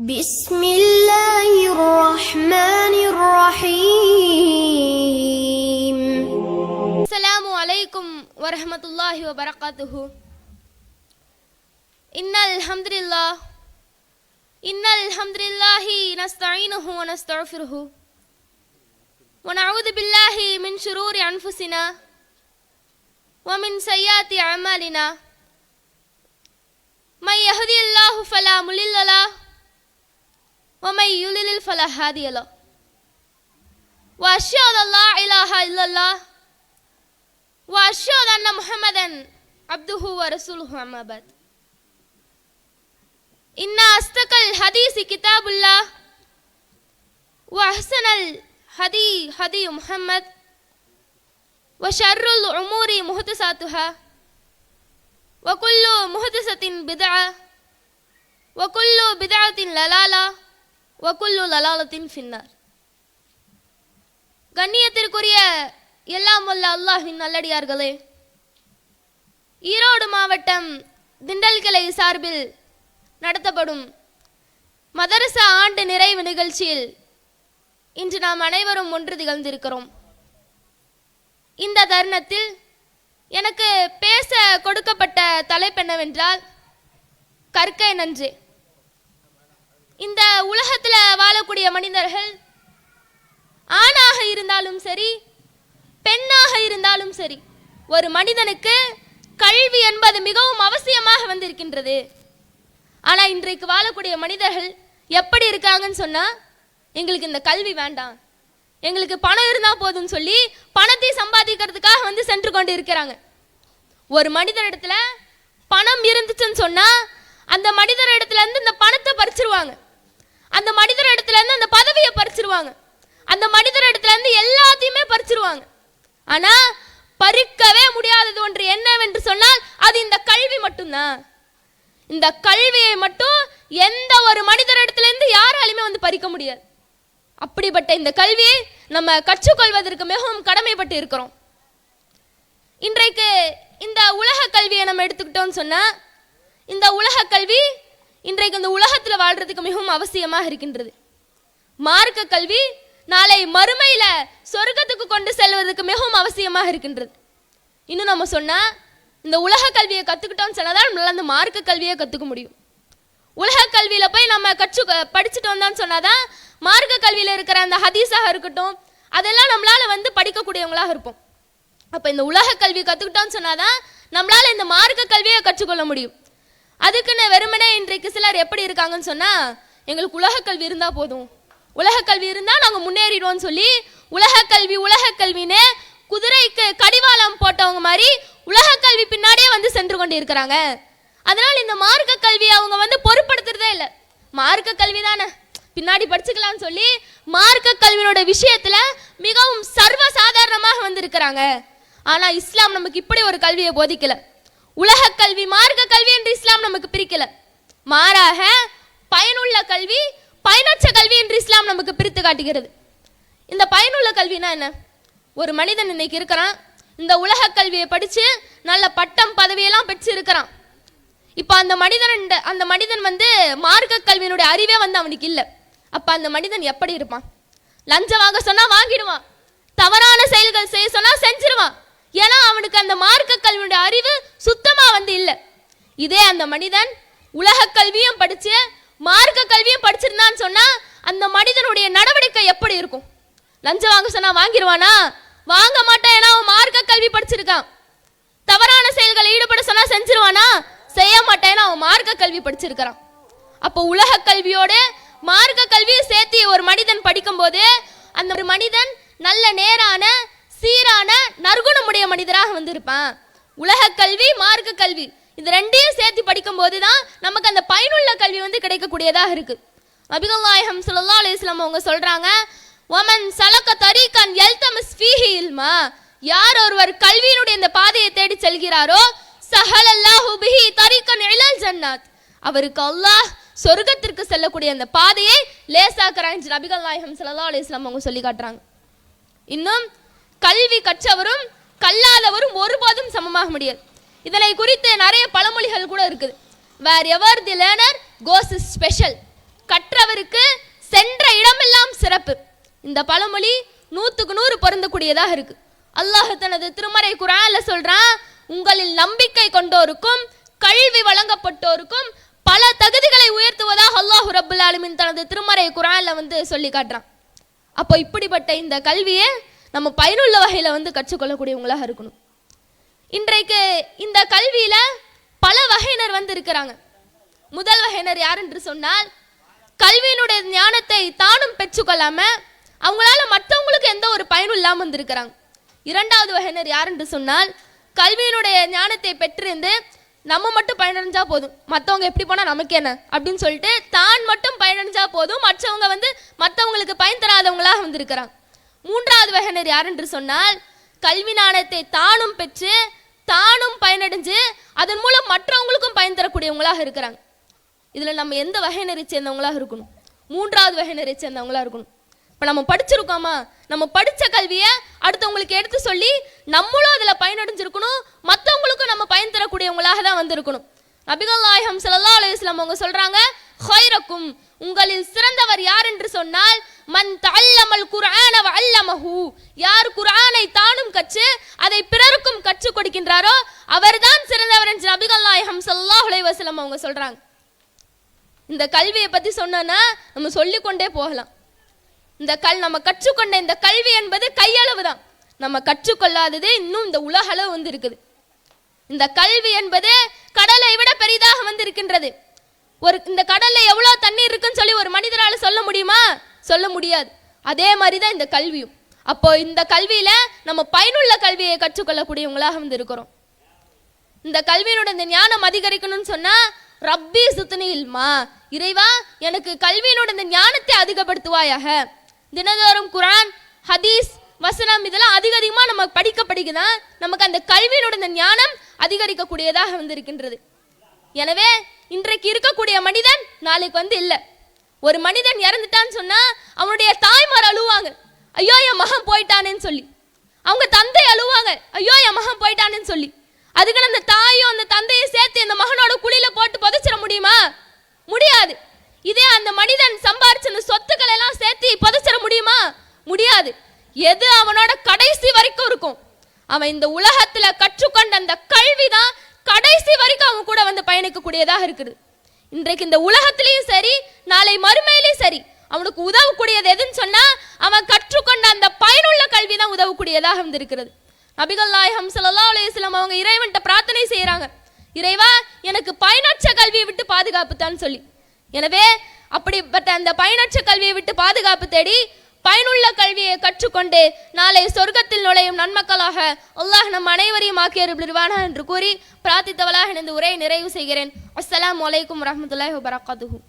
بسم الله الرحمن الرحيم. السلام عليكم ورحمة الله وبركاته. إن الحمد لله إن الحمد لله نستعينه ونستغفره. ونعوذ بالله من شرور أنفسنا ومن سيئات أعمالنا. من يهدي الله فلا مضل له ومن يضلل فلا هادي له. وأشهد أن لا إله إلا الله وأشهد أن محمدا عبده ورسوله أما بعد. إن أصدق الحديث كتاب الله وأحسن الهدي هدي محمد وشر الأمور محدثاتها وكل محدثة بدعة وكل بدعة ضلالة ஒக்குல்லு லலாலத்தின் ஃபின்னார். கண்ணியத்திற்குரிய எல்லாம் வல்ல அல்லாஹின் நல்லடியார்களே ஈரோடு மாவட்டம் திண்டல்கிளை சார்பில் நடத்தப்படும் மதரச ஆண்டு நிறைவு நிகழ்ச்சியில் இன்று நாம் அனைவரும் ஒன்று திகழ்ந்திருக்கிறோம். இந்த தருணத்தில் எனக்கு பேச கொடுக்கப்பட்ட தலைப்பு என்னவென்றால் கற்கை நன்றி. இந்த உலகத்தில் வாழக்கூடிய மனிதர்கள் ஆணாக இருந்தாலும் சரி பெண்ணாக இருந்தாலும் சரி ஒரு மனிதனுக்கு கல்வி என்பது மிகவும் அவசியமாக வந்திருக்கின்றது. ஆனால் இன்றைக்கு வாழக்கூடிய மனிதர்கள் எப்படி இருக்காங்கன்னு சொன்னால் எங்களுக்கு இந்த கல்வி வேண்டாம். எங்களுக்கு பணம் இருந்தால் போதும்னு சொல்லி பணத்தை சம்பாதிக்கிறதுக்காக வந்து சென்று கொண்டு இருக்கிறாங்க ஒரு மனிதனிடத்துல பணம் இருந்துச்சுன்னு சொன்னால் அந்த மனிதரிடத்துலேருந்து இந்த பணத்தை பறிச்சிருவாங்க. அந்த மனிதரிடத்துல இருந்து அந்த பதவியை பறிச்சிருவாங்க. அந்த மனிதரிடத்துல இருந்து எல்லாத்தையுமே பறிச்சிருவாங்க. ஆனா பறிக்கவே முடியாதது ஒன்று என்னவென்று சொன்னால் அது இந்த கல்வி மட்டும்தான். இந்த கல்வியை மட்டும் எந்த ஒரு மனிதரிடத்துல இருந்து யாராலுமே வந்து பறிக்க முடியாது. அப்படிப்பட்ட இந்த கல்வியை நம்ம கற்றுக்கொள்வதற்கு மிகவும் கடமைப்பட்டு இருக்கிறோம். இன்றைக்கு இந்த உலக கல்வியை நம்ம எடுத்துக்கிட்டோம்னு சொன்னா இந்த உலக கல்வி இன்றைக்கு இந்த உலகத்தில் வாழ்றதுக்கு மிகவும் அவசியமாக இருக்கின்றது. மார்க்க கல்வி நாளை மறுமையில சொர்க்கத்துக்கு கொண்டு செல்வதற்கு மிகவும் அவசியமாக இருக்கின்றது. இன்னும் நம்ம சொன்னா இந்த உலக கல்வியை கத்துக்கிட்டோம்னு சொன்னாதான் நம்மளால அந்த மார்க்க கல்வியை கத்துக்க முடியும். உலக கல்வியில போய் நம்ம கற்று படிச்சுட்டு வந்தோம்னு சொன்னாதான் மார்க்க கல்வியில இருக்கிற அந்த ஹதீஸாக இருக்கட்டும் அதெல்லாம் நம்மளால வந்து படிக்கக்கூடியவங்களாக இருப்போம். அப்ப இந்த உலக கல்வி கத்துக்கிட்டோம்னு சொன்னாதான் நம்மளால இந்த மார்க்க கல்வியை கற்றுக்கொள்ள முடியும். அதுக்குன்னு வெறுமனே இன்றைக்கு சிலர் எப்படி இருக்காங்கன்னு சொன்னா எங்களுக்கு உலக கல்வி இருந்தா போதும். உலக கல்வி இருந்தா நாங்க முன்னேறிடுவோம்னு சொல்லி உலக கல்வி உலக கல்வின்னு குதிரைக்கு கடிவாளம் போட்டவங்க மாதிரி உலக கல்வி பின்னாடியே வந்து சென்று கொண்டு இருக்கிறாங்க அதனால இந்த மார்க்க கல்வி அவங்க வந்து பொருட்படுத்துறதே இல்லை. மார்க்க கல்வி தானே. பின்னாடி படிச்சுக்கலாம்னு சொல்லி மார்க்க கல்வியோட விஷயத்துல மிகவும் சர்வ சாதாரணமாக வந்திருக்கிறாங்க. ஆனா இஸ்லாம் நமக்கு இப்படி ஒரு கல்வியை போதிக்கலை. உலக கல்வி மார்க்க கல்வி என்று இஸ்லாம் நமக்கு பிரிக்கல. மாறாக பயனுள்ள கல்வி பயனற்ற கல்வி என்று இஸ்லாம் நமக்கு பிரித்து காட்டுகிறது. இந்த பயனுள்ள கல்வினா என்ன? ஒரு மனிதன் இன்னைக்கு இருக்கிறான் இந்த உலக கல்வியை படிச்சு நல்ல பட்டம் பதவியெல்லாம் பெற்று இருக்கிறான். இப்போ அந்த மனிதன் அந்த மனிதன் வந்து மார்க்க கல்வியினுடைய அறிவே வந்து அவனுக்கு இல்லை. அப்ப அந்த மனிதன் எப்படி இருப்பான்? லஞ்சம் வாங்க சொன்னா வாங்கிடுவான். தவறான செயல்கள் செய்ய சொன்னா செஞ்சிருவான். ஏன்னா அவனுக்கு அந்த மார்க்க கல்வியுடைய அறிவு சுத்த வந்து இல்லை. இதே அந்த மனிதன் உலக கல்வியும் படிச்சு மார்க்க கல்வியும் படிச்சிருந்தான்னு சொன்னா அந்த மனிதனுடைய நடவடிக்கை எப்படி இருக்கும்? லஞ்சம் வாங்க சொன்னா வாங்கிடுவானா வாங்க மாட்டான் ஏன்னா அவன் மார்க்க கல்வி படிச்சிருக்கான். தவறான செயல்களை ஈடுபட சொன்னா செஞ்சிருவானா? செய்ய மாட்டேன் அவன் மார்க்க கல்வி படிச்சிருக்கிறான். அப்போ உலக கல்வியோடு மார்க்க கல்வியை சேர்த்து ஒரு மனிதன் படிக்கும்போது அந்த ஒரு மனிதன் நல்ல நேரான சீரான நற்குணமுடைய மனிதராக வந்திருப்பான். உலக கல்வி மார்க்க கல்வி. இது ரெண்டையும் சேர்த்து படிக்கும்போது தான் நமக்கு அந்த பயனுள்ள கல்வி வந்து கிடைக்கக்கூடியதாக இருக்கு. நபிகள் நாயகம் அலிஸ்லாம் அவங்க சொல்றாங்க ஒமன் சலக்க தரீகன் எல்தமஸ் ஃபீஹி இல்மா. யார் ஒருவர் கல்வியினுடைய இந்த பாதையை தேடி செல்கிறாரோ சஹலல்லாஹு பிஹி தரீகன் இலல் ஜன்னத். அவருக்கு அல்லாஹ் சொர்க்கத்திற்கு செல்லக்கூடிய அந்த பாதையை லேசாக்குறாங்க நபிகள் நாயகம் சல்லா அலிஸ்லாம் அவங்க சொல்லி காட்டுறாங்க. இன்னும் கல்வி கற்றவரும் கல்லாதவரும் ஒருபோதும் சமமாக முடியாது. இதனை குறித்து நிறைய பழமொழிகள் கூட இருக்குது. Wherever the learner goes is special கற்றவருக்கு சென்ற இடமெல்லாம் சிறப்பு. இந்த பழமொழி நூற்றுக்கு நூறு பொருந்தக்கூடியதாக இருக்கு. அல்லாஹ் தனது திருமறை குரான்ல சொல்றான் உங்களில் நம்பிக்கை கொண்டோருக்கும் கல்வி வழங்கப்பட்டோருக்கும் பல தகுதிகளை உயர்த்துவதாக அல்லாஹு ரபுல் அலமின் தனது திருமறை குரான்ல வந்து சொல்லி காட்டுறான். அப்போ இப்படிப்பட்ட இந்த கல்வியை நம்ம பயனுள்ள வகையில் வந்து கற்றுக்கொள்ளக்கூடியவங்களாக இருக்கணும். இன்றைக்கு இந்த கல்வியில் பல வகையினர் வந்து இருக்கிறாங்க. முதல் வகையினர் யார் என்று சொன்னால் கல்வியினுடைய ஞானத்தை தானும் பெற்றுக்கொள்ளாம அவங்களால மற்றவங்களுக்கு எந்த ஒரு பயனும் இல்லாமல் வந்திருக்கிறாங்க. இரண்டாவது வகையினர் யார் என்று சொன்னால் கல்வியினுடைய ஞானத்தை பெற்றிருந்து நம்ம மட்டும் பயனடைஞ்சா போதும். மற்றவங்க எப்படி போனால் நமக்கு என்ன? அப்படின்னு சொல்லிட்டு தான் மட்டும் பயனடைஞ்சா போதும். மற்றவங்க வந்து மற்றவங்களுக்கு பயன் தராதவங்களாக வந்திருக்கிறாங்க. மூன்றாவது வகையினர் யார் என்று சொன்னால் கல்வி நாணயத்தை தானும் பெற்று தானும் பயனடைஞ்சு அதன் மூலம் மற்றவங்களுக்கும் பயன் தரக்கூடியவங்களாக இருக்கிறாங்க. இதுல நம்ம எந்த வகையினரை சேர்ந்தவங்களாக இருக்கணும்? மூன்றாவது வகையினரை சேர்ந்தவங்களாக இருக்கணும். இப்போ நம்ம படிச்சிருக்கோமா? நம்ம படிச்ச கல்வியை அடுத்தவங்களுக்கு எடுத்து சொல்லி நம்மளும் அதில் பயனடைஞ்சிருக்கணும் மற்றவங்களுக்கும் நம்ம பயன் தரக்கூடியவங்களாக தான் வந்திருக்கணும். நபிகள் நாயகம் ஸல்லல்லாஹு அலைஹி அவங்க சொல்றாங்க ஹைரக்கும் உங்களில் சிறந்தவர் யார் என்று சொன்னால் மன் தல்லமல் குர்ஆன அல்லமஹு யார் குரானை தானும் கற்று அதை பிறருக்கும் கற்றுக் கொடுக்கின்றாரோ அவர்தான் சிறந்தவர் என்று நபிகள் நாயகம் ஸல்லல்லாஹு அலைஹி அவங்க சொல்றாங்க. இந்த கல்வியை பத்தி சொன்னோன்னா நம்ம சொல்லிக்கொண்டே போகலாம். இந்த கல் நம்ம கற்றுக்கொண்ட இந்த கல்வி என்பது கையளவு தான் நம்ம கற்றுக்கொள்ளாதது இன்னும் இந்த உலக அளவு வந்து இருக்குது இந்த கல்வி என்பது கடலை விட பெரிதாக வந்து இருக்கின்றது ஒரு இந்த கடல்ல எவ்வளவு தண்ணீர் இருக்குன்னு சொல்லி ஒரு மனிதரால சொல்ல முடியுமா சொல்ல முடியாது. அதே மாதிரி தான் இந்த கல்வியும். அப்போ இந்த கல்வியில நம்ம பயனுள்ள கல்வியை கற்றுக்கொள்ளக்கூடியவங்களாக வந்து இருக்கிறோம் இந்த கல்வியினோட இந்த ஞானம் அதிகரிக்கணும்னு சொன்னா ரப்பி சுத்தனி இல்மா இறைவா எனக்கு கல்வியினோட இந்த ஞானத்தை அதிகப்படுத்துவாயாக. தினதோறும் குரான் ஹதீஸ் வசனம் இதெல்லாம் அதிக அதிகமா நம்ம படிக்க படிக்கதான் நமக்கு அந்த கல்வியினோட இந்த ஞானம் அதிகரிக்கக்கூடியதாக வந்திருக்கின்றது. எனவே இன்றைக்கு இருக்கக்கூடிய மனிதன் நாளைக்கு வந்து இல்லை. ஒரு மனிதன் இறந்துட்டான்னு சொன்னா அவனுடைய தாய்மார் அழுவாங்க. ஐயோ என் மகன் போயிட்டானேன்னு சொல்லி. அவங்க தந்தை அழுவாங்க. ஐயோ என் மகன் போயிட்டானேன்னு சொல்லி. அதுக்குன்னு அந்த தாயும் அந்த தந்தையும் சேர்த்து அந்த மகனோட குழியில போட்டு புதைச்சிட முடியுமா? முடியாது. இதே அந்த மனிதன் சம்பாரிச்ச அந்த சொத்துக்களை எல்லாம் சேர்த்து புதைச்சிட முடியுமா? முடியாது. எது அவனோட கடைசி வரைக்கும் இருக்கும். அவன் இந்த உலகத்துல கற்றுக்கொண்ட அந்த கல்விதான் கடைசி வரைக்கும் அவன் கூட வந்து பயணிக்கக்கூடியதாக இருக்குது. இன்றைக்கு இந்த உலகத்திலையும் சரி நாளை மறுமையிலையும் சரி அவனுக்கு உதவக்கூடியது எதுன்னு சொன்னா அவன் கற்றுக்கொண்ட அந்த பயனுள்ள கல்வி தான் இருக்கிறது. நபிகள் நாயகம் ஸல்லல்லாஹு அலையம் அவங்க இறைவன்கிட்ட பிரார்த்தனை செய்கிறாங்க இறைவா எனக்கு பயனற்ற கல்வியை விட்டு பாதுகாப்பு தான் சொல்லி. எனவே அப்படிப்பட்ட அந்த பயனற்ற கல்வியை விட்டு பாதுகாப்பு தேடி பயனுள்ள கல்வியை கற்றுக்கொண்டு நாளை சொர்க்கத்தில் நுழையும் நன்மக்களாக அல்லாஹ் நம் அனைவரையும் ஆக்கியருள்வானா என்று கூறி பிரார்த்தித்தவளாக இந்த உரையை நிறைவு செய்கிறேன். அஸ்லாம் அலைக்கும் வரஹ்மத்துல்லாஹி வபரகாத்துஹு.